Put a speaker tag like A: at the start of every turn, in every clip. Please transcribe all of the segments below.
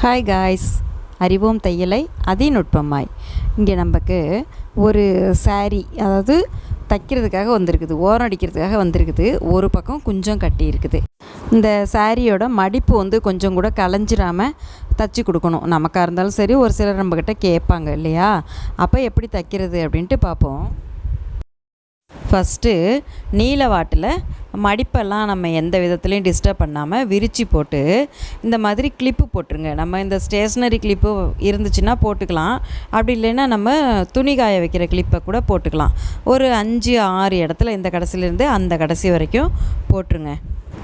A: Hi guys அறிவோம் தையலை அதிநுட்பமாய் இங்கே நமக்கு ஒரு saree அதாவது தைக்கிறதுக்காக வந்திருக்குது ஓரம் அடிக்கிறதுக்காக வந்திருக்குது ஒரு பக்கம் குஞ்சம் கட்டி இருக்குது. இந்த சாரியோட மடிப்பு வந்து கொஞ்சம் கூட கலைஞ்சிராமல் தச்சு கொடுக்கணும். நமக்காக இருந்தாலும் சரி ஒரு சிலர் நம்மக்கிட்ட கேட்பாங்க இல்லையா? அப்போ எப்படி தைக்கிறது அப்படின்ட்டு பார்ப்போம். ஃபஸ்ட்டு நீல வாட்டில் மடிப்பெல்லாம் நம்ம எந்த விதத்துலையும் டிஸ்டர்ப் பண்ணாமல் விரித்து போட்டு இந்த மாதிரி கிளிப்பு போட்டுருங்க. நம்ம இந்த ஸ்டேஷ்னரி கிளிப்பு இருந்துச்சுன்னா போட்டுக்கலாம். அப்படி இல்லைன்னா நம்ம துணி காய வைக்கிற கிளிப்பை கூட போட்டுக்கலாம். ஒரு அஞ்சு ஆறு இடத்துல இந்த கடைசிலேருந்து அந்த கடைசி வரைக்கும் போட்டுருங்க.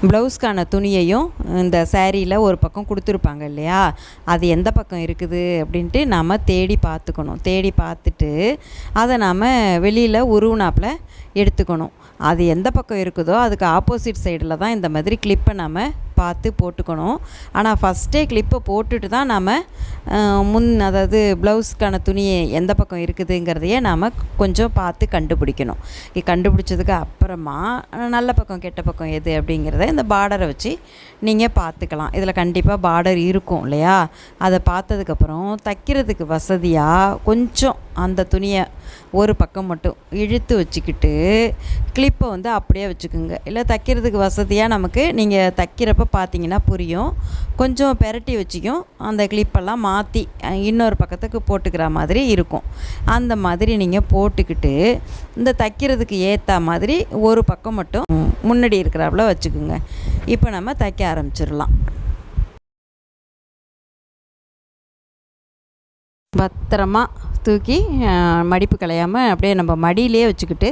A: ப்ளவுஸ்க்கான துணியையும் இந்த சேரீயில் ஒரு பக்கம் கொடுத்துருப்பாங்க இல்லையா? அது எந்த பக்கம் இருக்குது அப்படின்ட்டு நாம் தேடி பார்த்துக்கணும். தேடி பார்த்துட்டு அதை நாம் வெளியில் உருவுனாப்பில் எடுத்துக்கணும். அது எந்த பக்கம் இருக்குதோ அதுக்கு ஆப்போசிட் சைடில் தான் இந்த மாதிரி கிளிப்பை நாம் பார்த்து போட்டுக்கணும். ஆனால் ஃபஸ்ட்டே கிளிப்பை போட்டுட்டு தான் நாம் முன் அதாவது ப்ளவுஸ்க்கான துணியை எந்த பக்கம் இருக்குதுங்கிறதையே நாம் கொஞ்சம் பார்த்து கண்டுபிடிக்கணும். கண்டுபிடிச்சதுக்கு அப்புறமா நல்ல பக்கம் கெட்ட பக்கம் எது அப்படிங்கிறத இந்த பார்டரை வச்சு நீங்கள் பார்த்துக்கலாம் இதில் கண்டிப்பாக பார்டர் இருக்கும் இல்லையா? அதை பார்த்ததுக்கப்புறம் தைக்கிறதுக்கு வசதியாக கொஞ்சம் அந்த துணியை ஒரு பக்கம் மட்டும் இழுத்து வச்சுக்கிட்டு கிளிப்பை வந்து அப்படியே வச்சுக்கோங்க. இல்லை தைக்கிறதுக்கு வசதியாக நமக்கு நீங்கள் தைக்கிறப்ப பார்த்தீங்கன்னா புரியும். கொஞ்சம் பெரட்டி வச்சுக்கும். அந்த கிளிப்பெல்லாம் மாற்றி இன்னொரு பக்கத்துக்கு போட்டுக்கிற மாதிரி இருக்கும். அந்த மாதிரி நீங்கள் போட்டுக்கிட்டு இந்த தைக்கிறதுக்கு ஏற்ற மாதிரி ஒரு பக்கம் மட்டும் முன்னாடி இருக்கிறாப்புல வச்சுக்கோங்க. இப்போ நம்ம தைக்க ஆரம்பிச்சிடலாம். பத்திரமா தூக்கி மடிப்பு கலையாமல் அப்படியே நம்ம மடியிலே வச்சுக்கிட்டு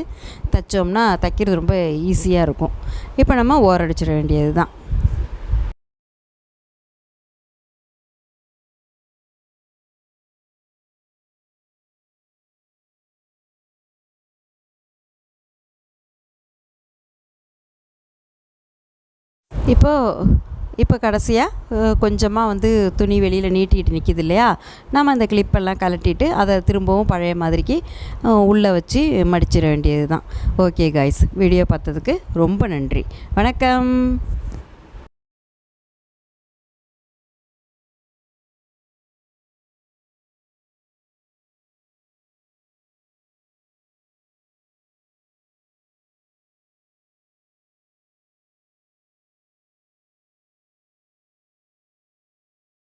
A: தைச்சோம்னா தைக்கிறது ரொம்ப ஈஸியாக இருக்கும். இப்போ நம்ம ஓரடிச்சிட வேண்டியது தான் இப்போ இப்போ கடைசியாக கொஞ்சமாக வந்து துணி வெளியில் நீட்டிகிட்டு நிற்கிது இல்லையா? நம்ம அந்த கிளிப்பெல்லாம் கலட்டிட்டு அதை திரும்பவும் பழைய மாதிரிக்கு உள்ளே வச்சு மடிச்சிட வேண்டியது தான் ஓகே காய்ஸ் வீடியோ பார்த்ததுக்கு ரொம்ப நன்றி. வணக்கம்.